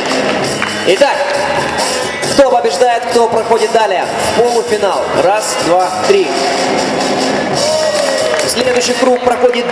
решение. Итак, кто побеждает, кто проходит далее полуфинал. Раз, два, три. Следующий круг проходит